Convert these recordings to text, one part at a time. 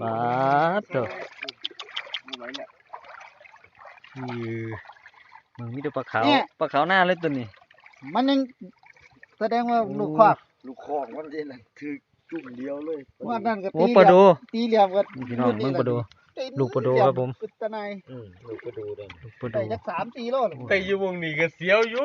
ปาดเถอะไม่ไหวเนี่ยอือมึงมีแต่ปลาขาว เนี่ย ปลาขาวหน้าเลยตัวนี้ มันยังแสดงว่าลูกคอกลูกคอกมันเด่นน่ะคือจุ่มเดียวเลยว่านั่นก็โอ้ตีปลาเหลี่ดูยมตีเหลี่ยมก็นี่พี่น้องมึงปลาดู ลูกปลาดูครับผมอุตนายอืมลูกก็ดูเลยลูกปลาได้ดูจักสามตีโลเลยแต่อยู่วงนี้ก็เสียวอยู่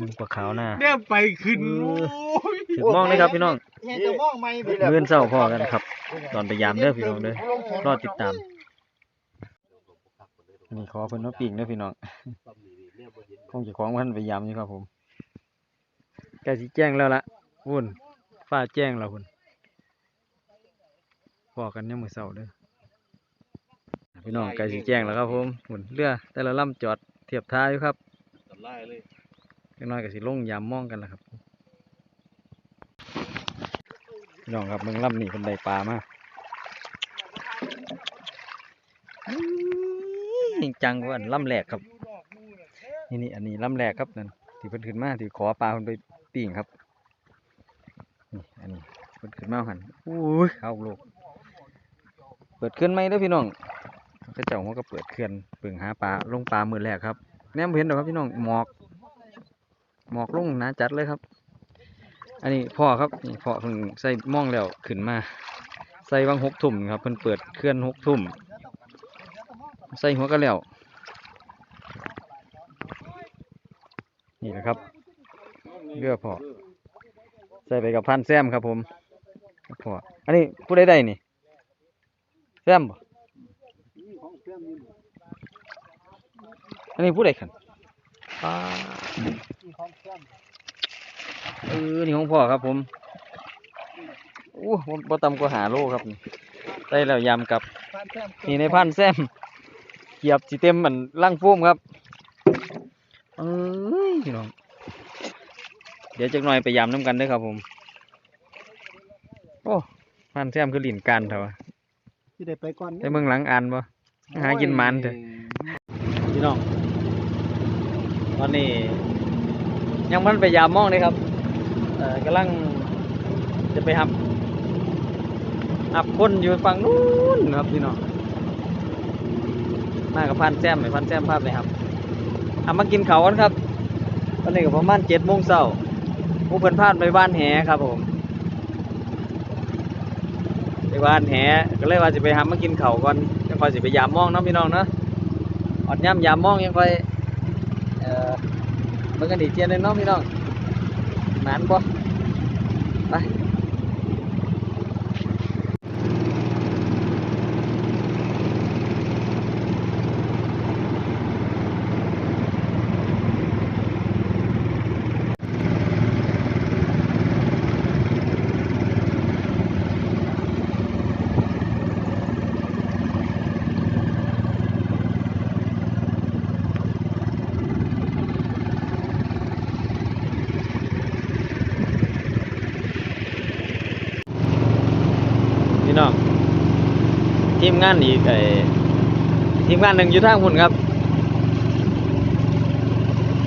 มึงปลาขาวหน้าเนี่ยไปขึ้นเอโอ้อยถึงมองเลยครับพี่น้องเห็นจะมองไม่เบิดเมื่อนเศร้าพอกันครับ ตอนไปยามเด้อพี่น้องเด้อรอติดตามนี่ขอเพิ่นมาปิ่งเด้อพี่น้องคงจะของเพิ่นไปยามอยู่ครับผมใกล้สิแจ้งแล้วล่ะวุ่นฟ้าแจ้งแล้วพุ่นพอกันยามมื้อเช้าเด้อ พี่น้องใกล้สิแจ้งแล้วครับผมหุ่นเรือแต่ละลำจอดเทียบท่าอยู่ครับตัดไล่เลยจักหน้อยก็สิลงยามมองกันแล้วครับพี่น้องครับเมืองลำนี่เพิ่นได้ปลามาอื้อจริงจังกว่าอันลำแรกครับนี่นี่อันนี้ลำแรกครับนั่นที่เพิ่นขึ้นมาที่ขอปลาเพิ่นไปปิ้งครับนี่อันนี้เพิ่นขึ้นมาหันอุ้ยเข้าลูกเปิดเคลื่อนไหมเด้อพี่น้อง เขาเจ้าเขาก็เปิดเคลื่อนเปิงหาปลาลงปลามือแรกครับแนมเห็นดอครับพี่น้องหมอกหมอกลงนาจัดเลยครับ อันนี้พ่อครับนี่พ่อเพิ่งใส่ม่องแล้วขึ้นมา ใส่วังหกทุ่มครับเพิ่นเปิดเคลื่อนหกทุ่มใส่หัวก็แล้วนี่แหละครับเรือพอใส่ไปกับพันแซมครับผมพออันนี้ผู้ใดได้นี่แซมบ่ อันนี้ผู้ใดขันปลาเออนี่ของพ่อครับผมโอ้บ่บ่ต่ำกว่าหาโลครับนี่ใส่แล้วยำกับ นี่ในพันแซมเกียบสีเต็มเหมือนล่างโฟมครับเอ้ยพี่น้องเดี๋ยวจักหน่อยไปยำน้ำกันเด้อครับผม โอ้พันแซมคือหลินกันเถอะวะสิได้ไปก่อนได้เมืองหลังอันบ่หากินมันเถอะพี่น้องต อนนี้ ยังมันไปยามมองเลยครับกำลังจะไปหับหับคนอยู่ฝั่งนู้นครับพี่น้องมากับพันแซมไหมพันแซมภาพเลยครับเอามากินเขากันครับตอนนี้ก็ประมาณเจ็ดโมงเช้าผู้เพิ่นพลาดไปบ้านแหครับผมไปบ้านแหก็เลยว่าจะไปหามากินเขาก่อนยังคอยสิไปยามมองเนาะพี่น้องเนาะอดย่ำยามมองยังคอย มันกันดีเจียนหนึงเนาะพี่น้องหมานบ่ไป พี่น้องทีมงานอีกไอ้ทีมงานหนึ่งอยู่ทางพุ่นครับ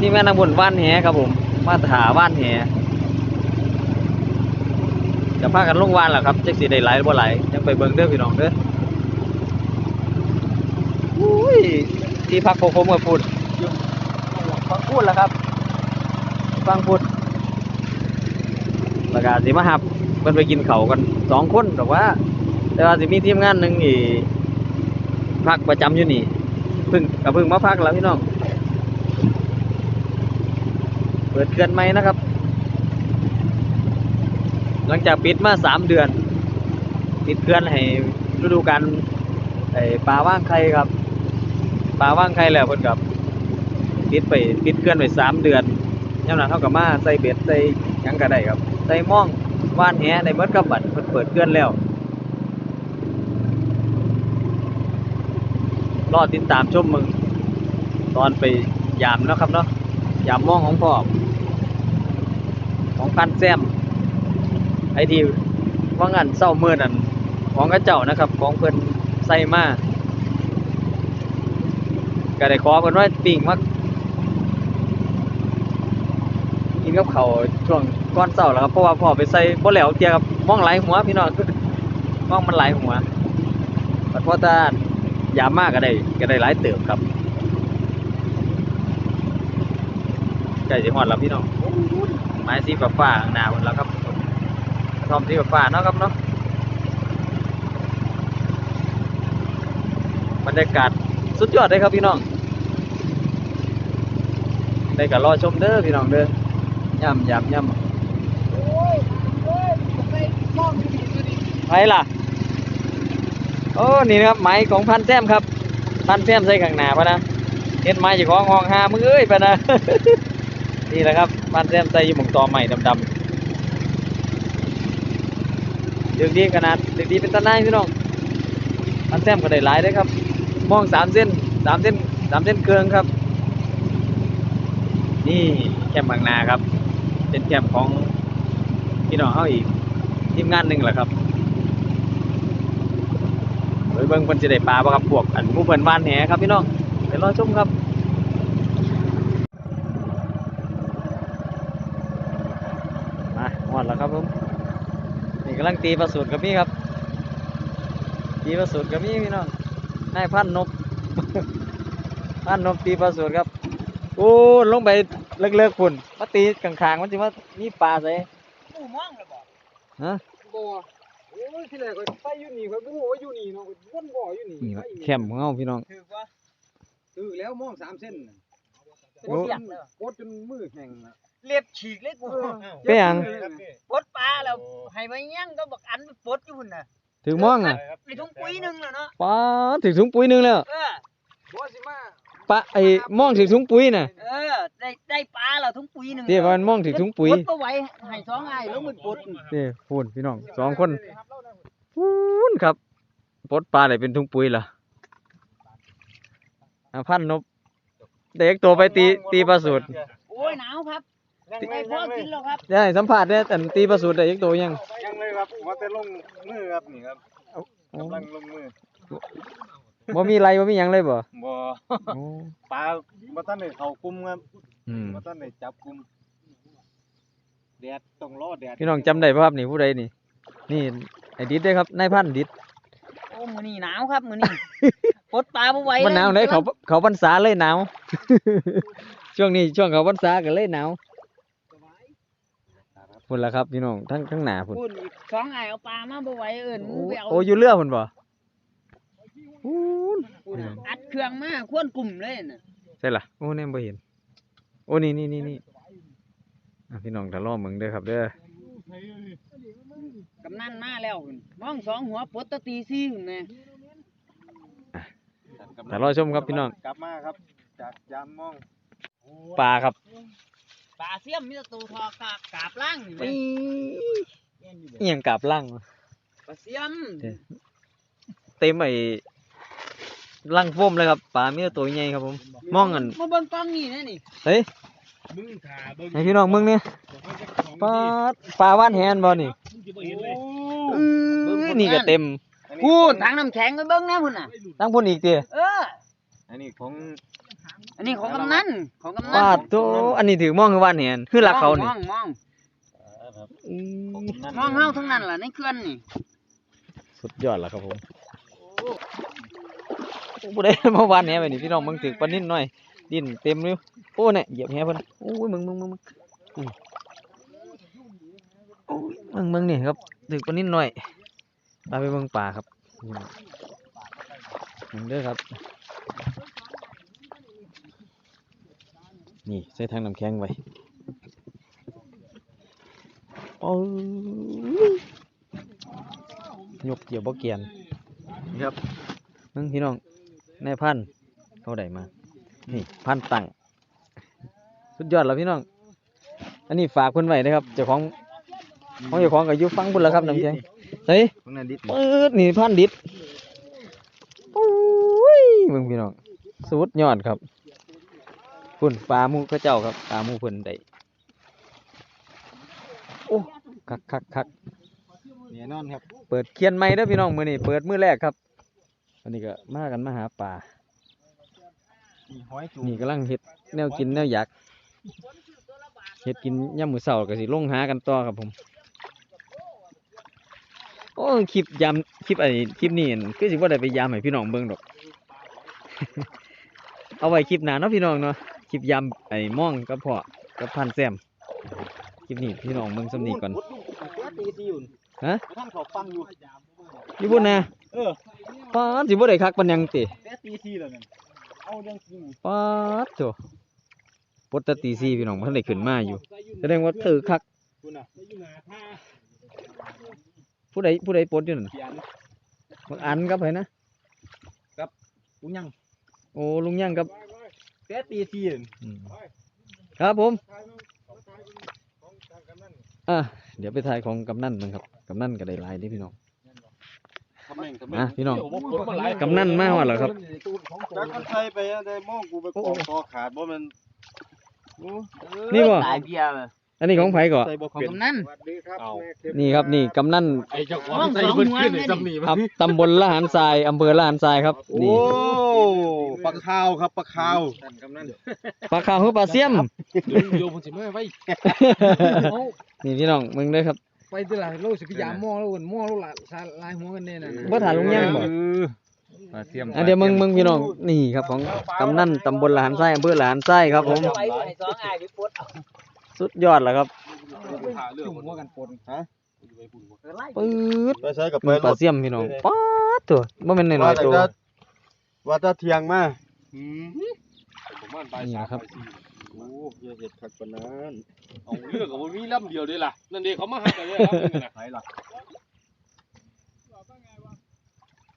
ทีมงานทางพุ่นว่านแหครับผม มาถาว่านแหจะพากันลงว่านแหละครับจักสิได้ไหลบ่ไหลยังไปเบิ่งเด้อพี่น้องเด้ออุ้ยที่พักโคโคมกับพุ่นฟังพูดแล้วครับ ฟังพูดแล้วก็สิมาหับเพิ่นไปกินเขากันสองคนแต่ว่า แต่ว่าสิมีทีมงานหนึ่งอีพักประจำอยู่นี่เพึ่งกับพึ่งมาพักแล้วพี่น้องเปิดเขื่อนใหมนะครับ หลังจากปิดมาสามเดือน ปิดเขื่อนให้ฤดูกาลไอ้ปลาว่างไข่ครับปลาว่างไข่แล้วเพิ่นกับปิดไปปิดเขื่อนไปสามเดือนยามนั้นเขาก็มาใส่เบ็ดใส่ยังก็ได้ครับใส่ม่องว่านแหในเบิดกับบัตรเพิ่นเปิดเกือนแล้ว รอติดตามชมมึง ตอนไปยามนะครับเนาะยามม่องของพ่อของพันแซมไอทีว่างานเศร้าเมื่อนั่นของกระเจ้านะครับ ของเพิ่นใส่มาก็ได้ขอเพิ่นว่าปิ่งมากกินกับเขาช่วงก่อนเช้าแล้วครับเพราะว่าพ่อไปใส่บ่แล้วเตียกับมองหลายหัวพี่น้องมองมันหลายหัวมันพอตา ยามมากก็ได้ก็ได้หลายเติบครับใกล้สิฮอดแล้วพี่น้องไม้สีฟ้าๆข้างหน้าหมดแล้วครับกระท่อมสีฟ้าๆเนาะครับเนาะบรรยากาศสุดยอดเลยครับพี่น้องได้ก็รอชมเด้อพี่น้องเด้อย่ำย่ำย่ำโอ้ยโอ้ยไปมองที่นี่ก็ดีไผล่ะ โอ้นี่นะครับไม้ของพันแซมครับ พันแซมใส่ข้างหน้าปะนะเห็นไม้เจ้าของห้องหามึงเอ้ยปะนะนี่แหละครับพันแซมใส่อยู่หมองตอใหม่ดำๆเดือกดีขนาดเดือกดีเป็นตะนายพี่น้องพันแซมก็ได้หลายเลยครับ มองสามเส้นสามเส้นสามเส้นเคืองครับ นี่แคมป์บางนาครับ เป็นแคมป์ของพี่น้องเขาอีกทีมงานหนึ่งแหละครับ บิ่งเพิ่นสิได้ปลาบ่ครับพวกอันหมู่เพิ่นว่านแหครับพี่น้องไปรอชมครับมาฮอดแล้วครับผมนี่กำลังตีปลาสูตรกับพี่ครับ ตีปลาสูตรกับพี่พี่น้องนายพันนบพันนบตีปลาสูตรครับโอ้ลงไปเลิกๆพุ่นมาตีข้างๆมันสิว่ามีปลาใส่หมู่มองเลยบ่ฮะบ่ โอ้ยที่แรกก็ไปอยู่นี่ก็บ่รู้ว่าอยู่นี่เนาะวนบ่อยู่นี่นี่ไปแคมป์ของเฮาพี่น้อง ถือว่าถือแล้วมองสามเส้นน่ะโอ้โคตรโคตรจนมือแข็งน่ะเรียบฉีกเลยกูเป็นหยัง ปลดปลาแล้วให้มาย่างก็บักอันไปปลดอยู่พุ่นน่ะถึงมองอะในถุงปุ๋ยหนึงแล้วเนาะป้าดถึงถุงปุ๋ยหนึงแล้วเออบ่สิมาปะไอ้มองถึงถุงปุ๋ยน่ะเออ ได้ได้ปลาแล้วถุงปุ๋ยหนึงเดี๋ยวมันมองถึงถุงปุ๋ยปลดบ่ไหวให้สองอ้ายลงไปปลดนี่พูนพี่น้องสองคน พูนครับปลดปลาได้เป็นถุงปุ๋ยเหรออะพันนบเด็กตัวไปตีตีปลาสูตรโอ้ยหนาวครับได้พอกินแล้วครับได้สัมผัสได้แต่ตีปลาสูตรได้อีกตัวยังยังเลยครับว่าแต่ลงมือครับนี่ครับโอ้กำลังลงมือบ่มีไรบ่มีหยังเลยบ่บ่โอ้ปลาบ่ทันได้เข้ากลุ่มครับอืมบ่ทันได้จับกลุ่มแดดต้องรอแดดพี่น้องจำได้ป่ะครับนี่ผู้ใดนี่ นี่ ไอ้ดิดได้อครับนายพันดิดโอ้มื้อนี้หนาวครับมื้อนี้ปลดปลาบ่ไหวมันหนาวไหนเขาเขาพรรษาเลยหนาว ช่วงนี้ช่วงเขาพรรษาก็เลยหนาวพุ่นละครับพี่น้องทั้งทั้งหนาพุ่นพุ่นอีกสองอ้ายเอาปลามาบ่ไหวเอิ้นโอ้มึงไปเอาโอ้อยู่เรือพุ่นบ่พูนพุ่นน่ะอัดเครื่องมาควนกลุ่มเลยน่ะใช่ล่ะโอ้แนมบ่เห็น โอ้นี่นี่นี่นี่อะพี่น้องถ้ารอเมืองเด้อครับเด้อ กำนันมาแล้วพุ่นมองสองหัวปลดแตะตีซี่พุ่นแม่ถ้ารอชมครับพี่น้อง กลับมาครับ จากยามมองปลาครับปลาเสียมมีแต่ตัวทอกาบกาบล่างนี่แหอีละเอียงกลับล่างวะปลาเสียม เต็มไอ้ลังโฟมเลยครับปลามีแต่ตัวใหญ่ครับผม มองกันมาเบิ่งกล้องนี่นะนี่เฮ้ยมึงถ่าเบิ่งให้พี่น้องมึงเนี่ย ปลาปลาว่านแฮนบ่นี่มึงจะบ่เห็นเลยอื้อนี่ก็เต็มพูดทางน้ำแข็งไปเบิ่งนะพุ่นน่ะตั้งพุ่นอีกเตี้ยเออ อันนี้ของ อันนี้ของกำนันของกำนัปาดโตอันนี้ถือมองคือว่านแฮนคือหลักเขานี่มองมองอื้ของอนั่นมองเฮาทั้งนั้นล่ะในเขื่อนนี่ สุดยอดแล้วครับผมบ่ได้มาว่านแหไปนี่พี่น้องมึงถือปลานิ่นหน่อย ดินเต็มเลยโอ้เนี่ยเหยียบแหเพิ่นโอ้ยมึงมึงมึงมึงอืม โอ้ยมึงมึงนี่ครับถือปลานิ่นหน่อยพาไปเบิ่งปลาครับนี่มึงเด้อครับ นี่ใส่ทางน้ำแข็งไว้โอ้ยยกเกี่ยวบ่เกียนนี่ครับมึงพี่น้องนายพันธุ์เขาได้มา นี่พันธุ์ตังสุดยอดแล้วพี่น้อง อันนี้ฝากเพิ่นไว้นะครับเจ้าของ ของเจ้าของก็อยู่ฟังพุ่นแล้วครับน้ำแข็งเฮ้ยของนั่นดิปืดนี่พันธุ์ดิดโอ้ยมึงพี่น้องสุดยอดครับพุ่นปลาหมูเขาเจ้าครับปลาหมูเพิ่นได้โอ้คักคักคักแน่นอนครับ เปิดเคียนใหม่เด้อพี่น้องมื้อนี้เปิดมื้อแรกครับอันนี้ก็มากันมาหาปลามีหอยจูนี่กำลังเฮ็ดแนวกินแนวอยากเฮ็ดกินยามมื้อเช้าก็สิลงหากันต่อครับผม โอ้คลิปยามคลิปไอ้คลิปนี้อั่นคือสิบ่ได้ไปยามให้พี่น้องเบิ่งดอก เอาไว้คลิปหน้าเนาะพี่น้องเนาะคลิปยามไอ้ม่องกับพ่อกับพันแซมคลิปนี้พี่น้องเบิ่งสำนีก่อนพุดลูกแป๊ตีซีอยู่ฮะกระทั่งเขาฟังอยู่อยู่พุ่นนะเออปาดสิบ่ได้คักปานหยังติแป๊ตีซีแล้วนั่นเอาเรื่องจริงปาดโถปกติสี่พี่น้องบ่ทันได้ขึ้นมาอยู่แสดงว่าถือคักคุณน่ะ ผู้ใดผู้ใดปลดอยู่นั่นเขียนบักอันกับไผนะกูยังโอ้ลุงย่างกับแป๊ตีซีนั่นอืมครับผม อะเดี๋ยวไปถ่ายของกำนันมั้งครับกำนันก็ได้หลายเด้พี่น้อง ทำแม่งทำแม่อะพี่น้อง เดี๋ยวผมกดมาหลายกำนันมาฮอดแล้วครับ จักมันใส่ไปอะได้มองกูไปกองคอขาดบ่แมันนี่บ่ ตายเบียร์เลย อันนี้ของไผก่อใส่บ่ของเป็นกำนัน สวัสดีครับแม่เข็มนี่ครับนี่กำนันไอ้เจ้าของใส่เบิ้ลขึ้นไอ้จำหนีคมารับตำบลละหารทรายอำเภอละหารทรายครับโอ้นี่ปลาคาวครับปลาคาวท่านกำนันปลาขาวคือปลาเสียม เดี๋ยวเดี๋ยวผมจะไม่ไว้นี่พี่น้องมึงเด้อครับ ไปตลาดเราสิพยายามมองแล้วกันมองแล้วละสาลายหัวกันเนี่ยนะบ่ถ่ายลุงย่างบ่ปลาเทียมอะเดี๋ยวมึงมึงพี่น้องนี่ครับของกำนันตำบลละหารทรายอำเภอละหารทรายครับผม ไปให้สองอ้ายไปปลดเอา สุดยอดแล้วครับจุ่มหัวกันปนเออไล่ปื๊ดไปใช้กับไปนี่ปลาเสียมพี่น้องป๊าดตัวบ่แม่นน้อยๆตัวว่าแต่ว่าจะเที่ยงมาผมว่าไปนี่สามนะครับไปสี่โอ้ยเห็ดคักปานนั้นเอาเรื่องกับผมมีลำเดียวด้วยล่ะนั่นเด็กเขามาหากันเลยครับนี่นะไหนล่ะ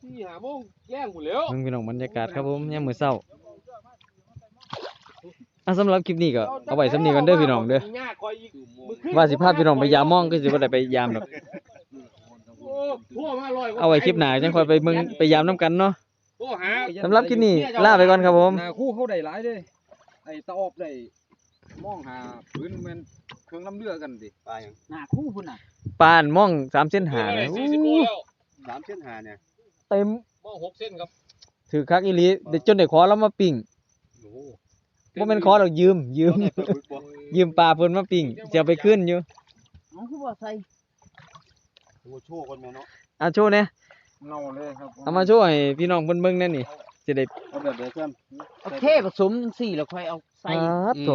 ที่หาโมงแย่งหมดแล้วมึงพี่น้องบรรยากาศครับผมยามมื้อเช้า อะสำหรับคลิปนี้ก็เอาไว้สำนี้กันเด้อพี่น้องเด้อมีหญ้าคอยอีกมือขึ้นว่าสิพาพี่น้องไปยามมองก็สิบ่ได้ไปยามดอกโอ้ทั่วมาลอยกว่เอาไว้คลิปหน้าจังค่อยไปเบิ่งไปยามนํกันเนาะโทรหาสำหรับคลิปนี้ลาไปก่อนครับผมหน้าคู่เขาได้หลายเด้ไอ้ตาออบได้มองหาพื้นแมันเครื่องลำเรือกันดิปลาหยังหน้าคู่พุ่นน่ะปานมอง3เส้นหาเลยสี่สิบโลแล้วสามเส้นหาเนี่ยเต็มมองหกเส้นครับถือคักอีหลีเดี๋ยวจนได้ขอแล้วมาปิ้งโอ้โห บ่แม่นขอดอกยืม ยืม ยืมปลาเพิ่นมาปิ้งจะเอาไปขึ้นอยู่น้องคือบ่ใส่โอ้โชว์คนแม่เนาะอะโชว์แหน่เงาเลยครับเอามาโชว์ให้พี่น้องเพิ่นเบิ่งแหน่นี่สิได้เอาแบบเดียวกันเอาเทผสมจังซี่แล้วค่อยเอาใส่ ปาดโต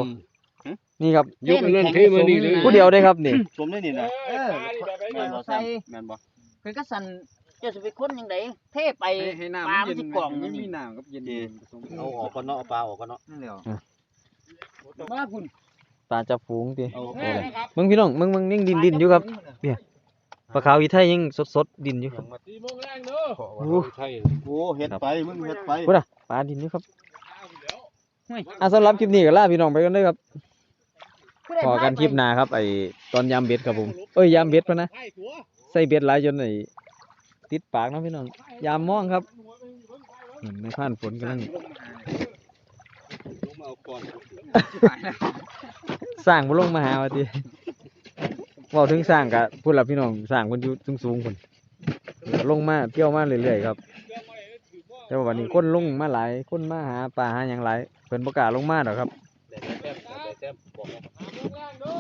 นี่ครับยกเงินเทมานี่เลย ผู้เดียวได้ครับนี่สมได้นี่นะเออ แม่นบ่ใส่แม่นบ่ เพิ่นก็สั่น เจ้าสิไปคนจังไดเทไปให้ให้น้ำปลามันมันเย็สินกล่องมันั่นนมีนี่น้ำกับเย็นผสมกันเอาออกก่อนเนาะเอาปลาออกก่อนเนาะนั่นแหละมาพุ่นปลาจับฝูงติเอาแม่นะครับมึงพี่น้องมึงมึงยังดินดินอยู่ครับปลาขาวอีไทยยังสดๆดินอยู่ครับสี่โมงแรงเด้อโอ้ใช่โอ้เฮ็ดไปมึงเฮ็ดไปพุ่นน่ะปลาดินอยู่ครับอะสำหรับคลิปนี้ก็ลาพี่น้องไปกันเด้อครับผู้ใดพอกันคลิปหน้าครับไอ้ตอนยามเบ็ดครับผมเอ้ยยามเบ็ดพะนะใช่ตัวใส่เบ็ดหลายจนไอ้ ติดปากนะพี่น้องยามมองครับอืมในผ่านฝนกำลังลงมาเอาก่อนสร้างบ่ลงมาหาว่าติเว้าถึงสร้างก็พูดล่ะพี่น้องสร้างเพิ่นอยู่สูงๆพุ่นลงมาเที่ยวมาเรื่อยๆครับ แต่ว่าวันนี้คนลงมาหลายคนมาหาปลาหาหยังหลเพิ่นบ่กล้าลงมาดอครับแซ่บกห้าโมงแรงเด้อ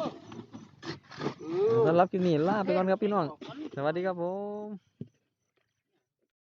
สำหรับคลิปนี้ลาไปก่อนครับพี่น้อง สวัสดีครับผม